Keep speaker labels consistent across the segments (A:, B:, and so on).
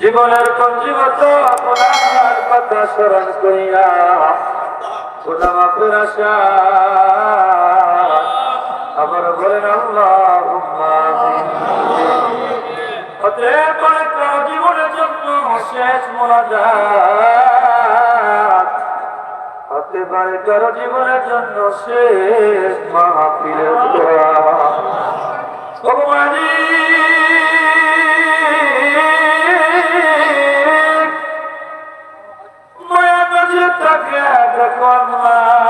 A: জীবনের পঞ্জীবত আপনার কথা স্মরণ করিয়া গুণামাফের আশা। আবার বলেন আল্লাহ জীবনের জন্য শেষ মোনাজাত হতে পারে কারও জীবনের জন্য সে মাহফিলের দোয়া। ভগবানী মায়া নজর তাকে আল্লাহ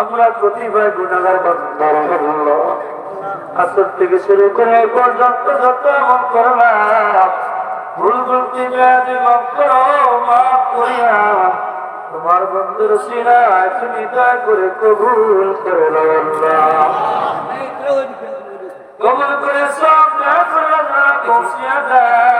A: আমরা কতিপয় গুণাগার আসর থেকে শুরু করে পর্যন্ত যত আমল করলাম ভুল মাফ করো মাফ করিয়া তোমার বন্ধুর তুমি দয়া করে কবুল করে কবুল করে সব না করে না পৌঁছিয়া দাও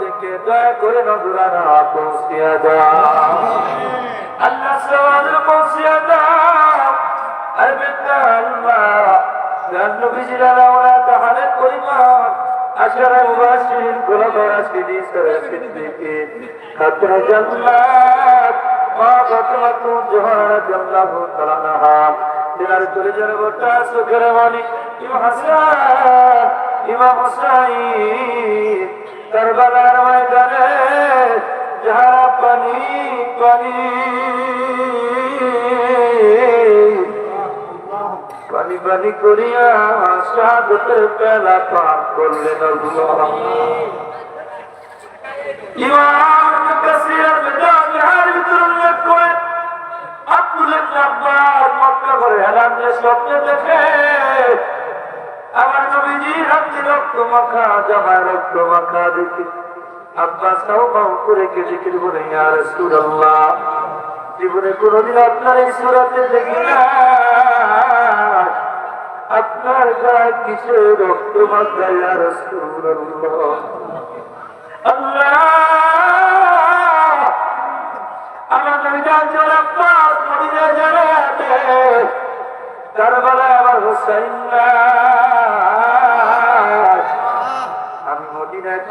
A: থেকে দয়া করে নজরানা পৌঁছিয়া দাও। আল্লাহ সওয়াল পৌঁছিয়া দাও। আর বেটা আল্লাহ জান্ন বিজিরানা ওরা তাহলে পরিমাণ আশারা মুবাশির গোলাবারা সিদি সরা সিদ্দিকে খাতুন জান্নাত, মা ফাতেমাতু জোহরা আনহা দিনার চলে যাবে গোটা সুখের মালিক ইমাম হুসাইন, কারবালার ময়দানে যাহারা পানি পানি পানি পানি করিয়া শাহাদতের পেলা পান করলেন ইমাম কাসির বিহার ভিতর উল্লেখ করে আব্দুল আব্বাস মক্কা করে হেলান স্বপ্নে দেখে আমার নবীজি হাতে রক্ত মাখা, জামায় রক্ত মাখা দেখি করে কে জিকির বলে, ইয়া রাসূলুল্লাহ, জীবনে কোনোদিন আপনার এই সুরাতে দেখি না। আপনার গায়ে কিসে রক্ত মাখা, ইয়া রাসূলুল্লাহ। আল্লাহ, আমার কারবালায় আমার হুসাইন নাই।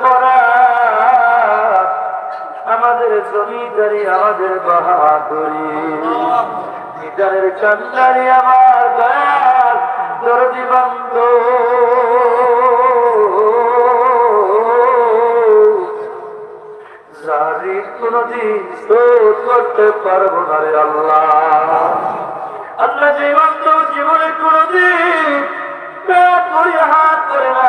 A: করা আমাদের জমিদারি, আমাদের বাহাদুরি। নিজারের কান্দারি আমার দরদি বন্ধ। জারি কোনদিন শোধ করতে পারব না রে আল্লাহ। আল্লাহ যে জীবনে কোনদিন হাত করে না।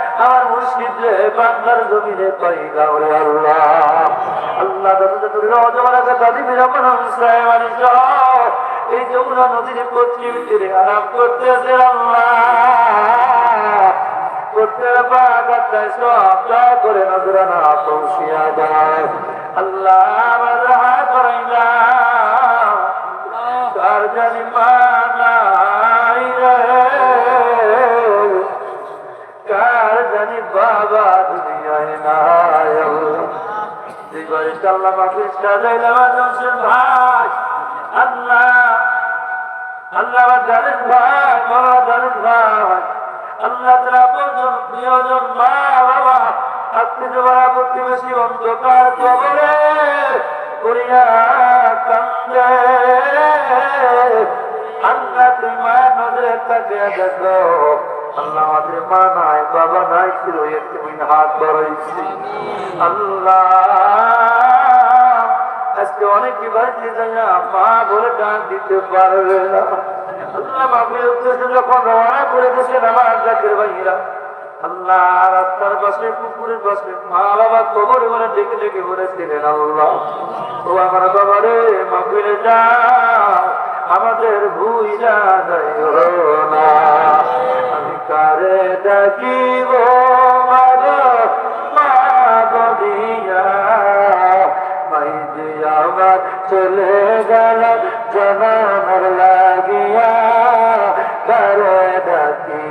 A: আমার মুর্শিদ রে বাংলার জমিনে পাই গাওরে আল্লাহ। আল্লাহ দাদা তুই রজমানাকে দাদি সাহেব এই যমুনা নদীর পশ্চিম তীরে আরাম করতেছে আল্লাহ। করতে পাগাতে সব দয়া করে নজরানা পৌঁছিয়া যায়। আল্লাহ আমার রাহা করাইলাম। তার জানি মানাই রে। জানি বাবা দুনিয়ায় নাই। জীবনে চাল্লা মাফি সাজাইলাম জমশেদ ভাই, আল্লাহ আল্লাহ জানেন ভাই, বাবা জানেন ভাই। আল্লাহ তারা প্রয়োজন প্রিয়জন মা, বাবা আত্মীয় বাবা প্রতিবেশী অন্ধকার কবরে করিয়া কান্দে। আল্লাহ তুই মায়ের নজরে তাকে দেখো। আল্লাহ আমাদের মা নাই বাবা নাই ছিল একটু হাত বাড়াইছি। আল্লাহ, আজকে অনেকে বাড়িতে যায় মা বলে ডাক দিতে পারবে না। আল্লাহ, বাপের উদ্দেশ্যে করে গেছেন আমার জাতির ভাইরা আল্লাহ রাস্তার পাশে, পুকুরের পাশে বাবা কবরে বলে ডেকে ডেকে বলেছিলেন, আল্লাহ। রে মাফিরে আমাদের বুঝা যাইও না। আমি কারে ডাকিব চলে গেল জনামর লাগিয়া কারে ডাকিব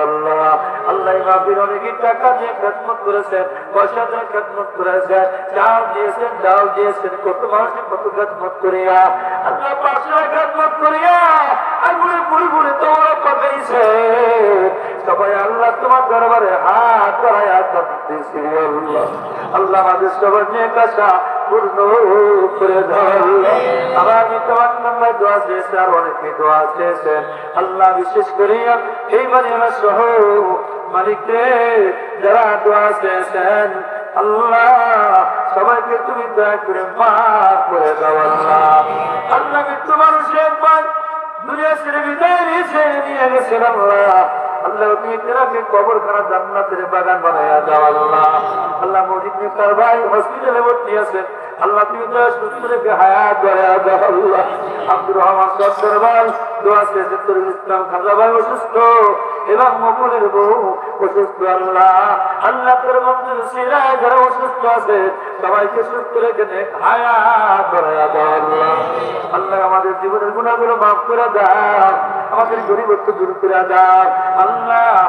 A: আল্লাহ আল্লাহ মাহফিল অনেকই টাকা দিয়ে খেদমত করেছেন পয়সা দিয়ে খেদমত করেছেন চাল দিয়েছেন ডাল দিয়েছেন কত মানুষের কত খেদমত করিয়া আল্লাহ পাশে খেদমত করিয়া আগুনে পুরি পুরি তোমরা পাকাইছে সবাই আল্লাহ তোমার দরবারে হাত আল্লাহ আল্লাহ নিয়ে কাছা পূর্ণ করে ধরল আবার তোমার নাম্বার দোয়া চেয়েছি আর অনেকে দোয়া চেয়েছেন আল্লাহ বিশেষ করিয়া এই বাড়িওয়ালা সহ মালিক রে যারা দোয়া চেয়েছেন, আল্লাহ সবাইকে তুমি দয়া করে মাফ করে দাও, আল্লাহ। আল্লাহ মৃত্যু মানুষের একবার দুনিয়া ছেড়ে বিদায় নিয়েছে, নিয়ে আল্লাহ। আল্লাহ আল্লাহ সুস্থ রেখে অসুস্থ। আল্লাহ। আল্লাহ অসুস্থ আছে। সবাইকে সুস্থ রেখে আল্লাহ আল্লাহ আমাদের জীবনের গুণাগুলো মাফ করে দাও। আমাদের গরিবত্ব দূর করে দাও। আল্লাহ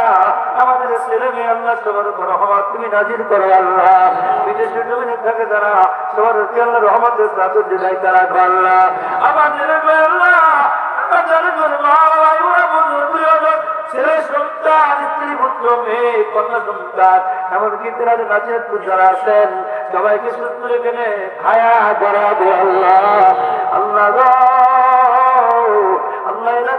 A: ছেলে মেয়ে আল্লাহ সবার উপর রহমত, তুমি নাজির করো আল্লাহ। বিদেশে জমিনে থাকে তারা সবার আল্লাহ। রহমতের কন্যা সন্তান এমনকি যারা আছেন, সবাইকে সুস্থ রেখে আল্লাহ। আল্লাহ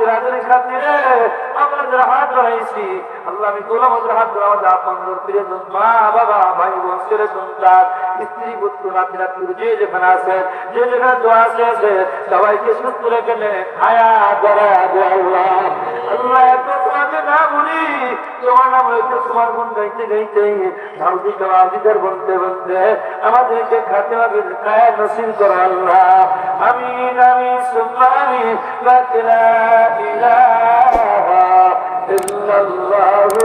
A: রাজের খাতিরে আমরা যারা হাত ধরাইছি আল্লাহ আমি গোলাম হাত ধরা আমাদের আপন প্রিয়জন মা, বাবা, ভাই, বোন, ছেলে সন্তান স্ত্রী, পুত্র, নাতি নাতি যে যেখানে আছে তোমার নাম হয়তো তোমার গুণ গাইতে গাইতে ধাউদি কাবাদিদের বলতে বলতে আমাদেরকে খাতে হবে কায় নসিব করো আল্লাহ। আমিন আমিন সুম্মা আমিন লা ইলাহা, ইল্লাল্লাহু